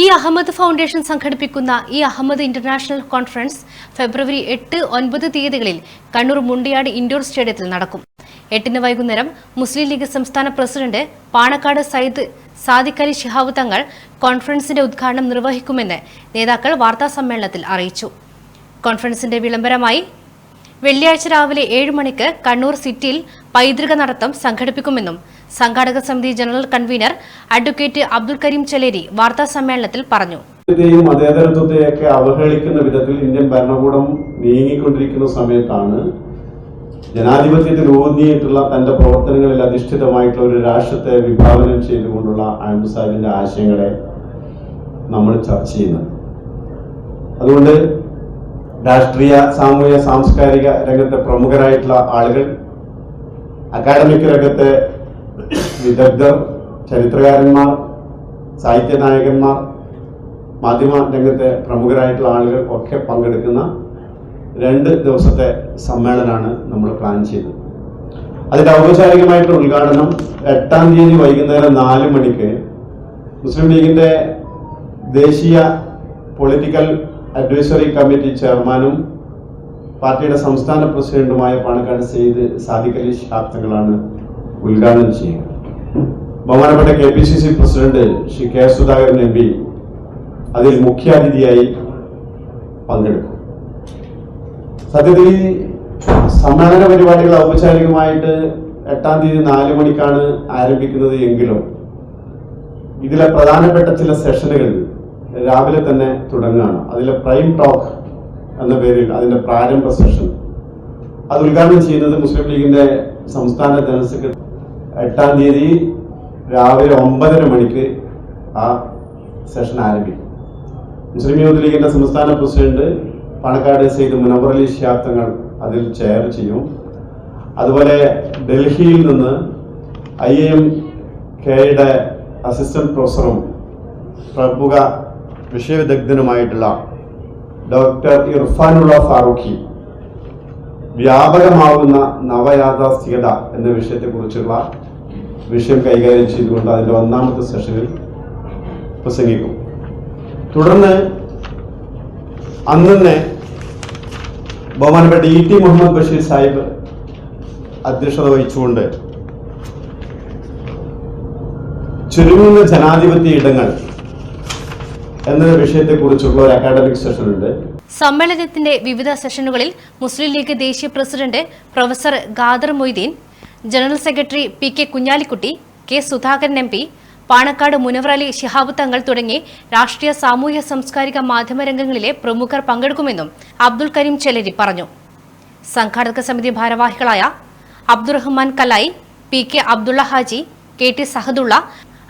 E Ahmed foundation സംഘടിപ്പിക്കുന്ന E Ahmed international conference February എട്ട് ഒൻപത് തീയതികളിൽ കണ്ണൂർ മുണ്ടിയാട് ഇൻഡോർ സ്റ്റേഡിയത്തിൽ നടക്കും. എട്ടിന് വൈകുന്നേരം മുസ്ലിം ലീഗ് സംസ്ഥാന പ്രസിഡന്റ് പാണക്കാട് സയ്യിദ് സാദിഖലി അലി ശിഹാബ് തങ്ങൾ കോൺഫറൻസിന്റെ ഉദ്ഘാടനം നിർവഹിക്കുമെന്ന് നേതാക്കൾ വാർത്താസമ്മേളനത്തിൽ അറിയിച്ചു. കോൺഫറൻസിന്റെ വിളംബരമായി വെള്ളിയാഴ്ച രാവിലെ ഏഴ് മണിക്ക് കണ്ണൂർ സിറ്റിയിൽ പൈതൃക നടത്തം സംഘടിപ്പിക്കുമെന്നും സംഘാടക സമിതി general convener advocate Abdul Karim Chelery വാർത്താ സമ്മേളനത്തിൽ പറഞ്ഞു. മതേതരത്വത്തെയൊക്കെ അവഹേളിക്കുന്ന വിധത്തിൽ ഇന്ത്യൻ ഭരണകൂടം നീങ്ങിക്കൊണ്ടിരിക്കുന്ന സമയത്താണ് ജനാധിപത്യത്തിൽ ഊന്നിയിട്ടുള്ള തന്റെ പ്രവർത്തനങ്ങളിൽ അധിഷ്ഠിതമായിട്ടുള്ള ഒരു രാഷ്ട്രത്തെ വിഭാവനം ചെയ്തുകൊണ്ടുള്ള അഹമ്മദ് സാഹിബിന്റെ ആശയങ്ങളെ നമ്മൾ ചർച്ച ചെയ്യുന്നത്. അതുകൊണ്ട് രാഷ്ട്രീയ സാമൂഹ്യ സാംസ്കാരിക രംഗത്തെ പ്രമുഖരായിട്ടുള്ള ആളുകൾ അക്കാഡമിക് രംഗത്തെ വിദഗ്ധർ ചരിത്രകാരന്മാർ സാഹിത്യ നായകന്മാർ മാധ്യമ രംഗത്തെ പ്രമുഖരായിട്ടുള്ള ആളുകൾ ഒക്കെ പങ്കെടുക്കുന്ന രണ്ട് ദിവസത്തെ സമ്മേളനമാണ് നമ്മൾ പ്ലാൻ ചെയ്തത്. അതിന്റെ ഔപചാരികമായിട്ടുള്ള ഉദ്ഘാടനം എട്ടാം തീയതി വൈകുന്നേരം നാല് മണിക്ക് മുസ്ലിം ലീഗിന്റെ ദേശീയ പൊളിറ്റിക്കൽ അഡ്വൈസറി കമ്മിറ്റി ചെയർമാനും പാർട്ടിയുടെ സംസ്ഥാന പ്രസിഡന്റുമായ പാണക്കാട് സെയ്ദ് സാദിഖലി ശിഹാബ് ഉദ്ഘാടനം ചെയ്യുക. ബഹുമാനപ്പെട്ട K P C C president Shri K Sudhakaran M P അതിൽ മുഖ്യാതിഥിയായി പങ്കെടുക്കും. സത്യത്തിൽ ഈ സമ്മേളന പരിപാടികൾ ഔപചാരികമായിട്ട് എട്ടാം തീയതി നാല് മണിക്കാണ് ആരംഭിക്കുന്നത് എങ്കിലും ഇതിലെ പ്രധാനപ്പെട്ട ചില സെഷനുകൾ രാവിലെ തന്നെ തുടങ്ങുകയാണ്. അതിലെ പ്രൈം ടോക്ക് എന്ന പേരിൽ അതിന്റെ പ്രാരംഭ സെഷൻ. അത് ഉദ്ഘാടനം ചെയ്യുന്നത് മുസ്ലിം ലീഗിന്റെ സംസ്ഥാന ജനറൽ സെക്രട്ടറി എട്ടാം തീയതി രാവിലെ ഒമ്പതര മണിക്ക് ആ സെഷൻ ആരംഭിക്കും. മുസ്ലിം യൂത്ത് ലീഗിന്റെ സംസ്ഥാന പ്രസിഡന്റ് പാണക്കാട് സെയ്ദ് മുനവർ അലി ശിഹാബ് അതിൽ ചെയർ ചെയ്യും. അതുപോലെ ഡൽഹിയിൽ നിന്ന് ഐ എം കെയുടെ അസിസ്റ്റന്റ് പ്രൊഫസറും പ്രമുഖ വിഷയവിദഗ്ധനുമായിട്ടുള്ള ഡോക്ടർ ഇർഫാനുള്ള ഫാറൂഖി വ്യാപകമാകുന്ന നവയാഥാസ്ഥികത എന്ന വിഷയത്തെക്കുറിച്ചുള്ള വിഷയം കൈകാര്യം ചെയ്തുകൊണ്ട് അതിന്റെ ഒന്നാമത്തെ സെഷനിൽ പ്രസംഗിക്കും. തുടർന്ന് അന്ന് ബഹുമാനപ്പെട്ട ഇ ടി മുഹമ്മദ് ബഷീർ സാഹിബ് അധ്യക്ഷത വഹിച്ചുകൊണ്ട് ചുരുങ്ങുന്ന ജനാധിപത്യ ഇടങ്ങൾ എന്ന വിഷയത്തെക്കുറിച്ചുള്ള ഒരു അക്കാഡമിക് സെഷൻ ഉണ്ട്. സമ്മേളനത്തിന്റെ വിവിധ സെഷനുകളിൽ മുസ്ലിം ലീഗ് ദേശീയ president professor Khader Moideen general secretary P K Kunhalikutty K Sudhakaran M P Panakkad Munavvarali Shihab Thangal തുടങ്ങി രാഷ്ട്രീയ സാമൂഹ്യ സാംസ്കാരിക മാധ്യമരംഗങ്ങളിലെ പ്രമുഖർ പങ്കെടുക്കുമെന്നും അബ്ദുൽ കരീം ചെലരി പറഞ്ഞു. സംഘാടക സമിതി ഭാരവാഹികളായ Abdurahman Kalayi P K Abdulla Haji K T Sahadulla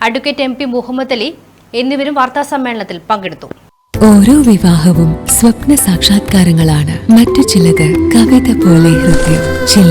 advocate M P Muhammad Ali എന്നിവരും വാർത്താസമ്മേളനത്തിൽ പങ്കെടുത്തു. ഓരോ വിവാഹവും സ്വപ്ന സാക്ഷാത്കാരങ്ങളാണ്. മറ്റു ചിലത് കവിത പോലെ ഹൃദയം ചില